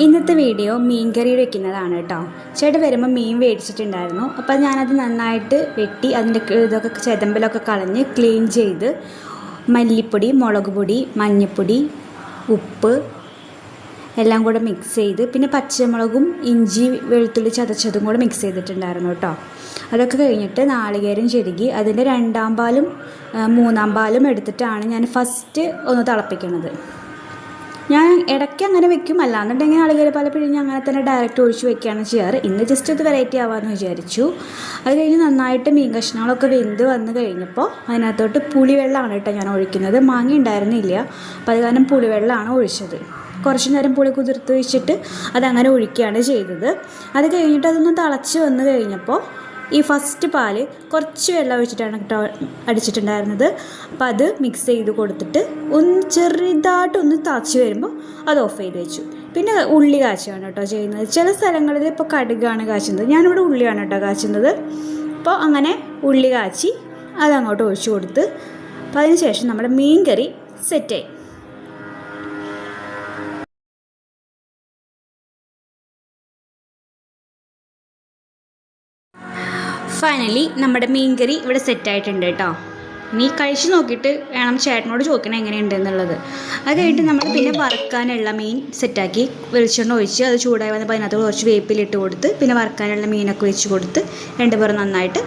ഇന്നത്തെ വീഡിയോ മീൻ കറി വെക്കുന്നതാണ് കേട്ടോ. ചേട്ടൻ വരുമ്പോൾ മീൻ മേടിച്ചിട്ടുണ്ടായിരുന്നു അപ്പോൾ ഞാനത് നന്നായിട്ട് വെട്ടി അതിന്റെ ഇതൊക്കെ ചെതമ്പലൊക്കെ കളഞ്ഞ് ക്ലീൻ ചെയ്ത് മല്ലിപ്പൊടി മുളക് പൊടി മഞ്ഞൾപ്പൊടി ഉപ്പ് എല്ലാം കൂടെ മിക്സ് ചെയ്ത് പിന്നെ പച്ചമുളകും ഇഞ്ചി വെളുത്തുള്ളി ചതച്ചതും കൂടെ മിക്സ് ചെയ്തിട്ടുണ്ടായിരുന്നു കേട്ടോ. അതൊക്കെ കഴിഞ്ഞിട്ട് നാളികേരം ചെരുകി അതിന്റെ രണ്ടാം പാലും മൂന്നാം പാലും എടുത്തിട്ടാണ് ഞാൻ ഫസ്റ്റ് ഒന്ന് തിളപ്പിക്കുന്നത് ഞാൻ ഇടയ്ക്ക് അങ്ങനെ വെക്കും. അല്ലാന്നുണ്ടെങ്കിൽ ആളുകൾ പാല പിഴിഞ്ഞ് അങ്ങനെ തന്നെ ഡയറക്റ്റ് ഒഴിച്ച് വെക്കുകയാണ് ചെയ്യാറ്. ഇന്ന് ജസ്റ്റ് അത് വെറൈറ്റി ആവാമെന്ന് വിചാരിച്ചു. അത് കഴിഞ്ഞ് നന്നായിട്ട് മീൻ കഷ്ണങ്ങളൊക്കെ വെന്ത് വന്ന് കഴിഞ്ഞപ്പോൾ അതിനകത്തോട്ട് പുളിവെള്ളമാണ് കേട്ടോ ഞാൻ ഒഴിക്കുന്നത്. മാങ്ങ ഉണ്ടായിരുന്നില്ല. അപ്പോൾ അത് കാരണം പുളിവെള്ളമാണ് ഒഴിച്ചത്. കുറച്ച് നേരം പുളി കുതിർത്ത് വെച്ചിട്ട് അതങ്ങനെ ഒഴിക്കുകയാണ് ചെയ്തത്. അത് കഴിഞ്ഞിട്ട് അതൊന്ന് തിളച്ച് വന്ന് കഴിഞ്ഞപ്പോൾ ഈ ഫസ്റ്റ് പാൽ കുറച്ച് വെള്ളം ഒഴിച്ചിട്ടാണ് കേട്ടോ അടിച്ചിട്ടുണ്ടായിരുന്നത്. അപ്പോൾ അത് മിക്സ് ചെയ്ത് കൊടുത്തിട്ട് ഒന്ന് ചെറുതായിട്ടൊന്ന് തച്ച് വരുമ്പോൾ അത് ഓഫ് ചെയ്ത് വെച്ചു. പിന്നെ ഉള്ളി കാച്ചുകയാണ് കേട്ടോ ചെയ്യുന്നത്. ചില സ്ഥലങ്ങളിൽ ഇപ്പോൾ കടുകാണ് കാച്ചുന്നത്. ഞാനിവിടെ ഉള്ളിയാണ് കേട്ടോ കാച്ചുന്നത്. അപ്പോൾ അങ്ങനെ ഉള്ളി കാച്ചി അതങ്ങോട്ട് ഒഴിച്ചു കൊടുത്ത് അപ്പോൾ അതിന് ശേഷം നമ്മുടെ മീൻ കറി സെറ്റായി ഫൈനലി നമ്മുടെ മീൻകറി ഇവിടെ സെറ്റായിട്ടുണ്ട് കേട്ടോ. നീ കഴിച്ച് നോക്കിയിട്ട് വേണം ചേട്ടനോട് ചോദിക്കണം എങ്ങനെയുണ്ട് എന്നുള്ളത് അത് കഴിഞ്ഞിട്ട് നമ്മൾ പിന്നെ വറുക്കാനുള്ള മീൻ സെറ്റാക്കി വെളിച്ചെണ്ണ ഒഴിച്ച് അത് ചൂടായി വന്നപ്പോൾ അതിനകത്ത് കുറച്ച് വേപ്പിലിട്ട് കൊടുത്ത് പിന്നെ വറുക്കാനുള്ള മീനൊക്കെ വെച്ച് കൊടുത്ത് രണ്ട് പേർ നന്നായിട്ട്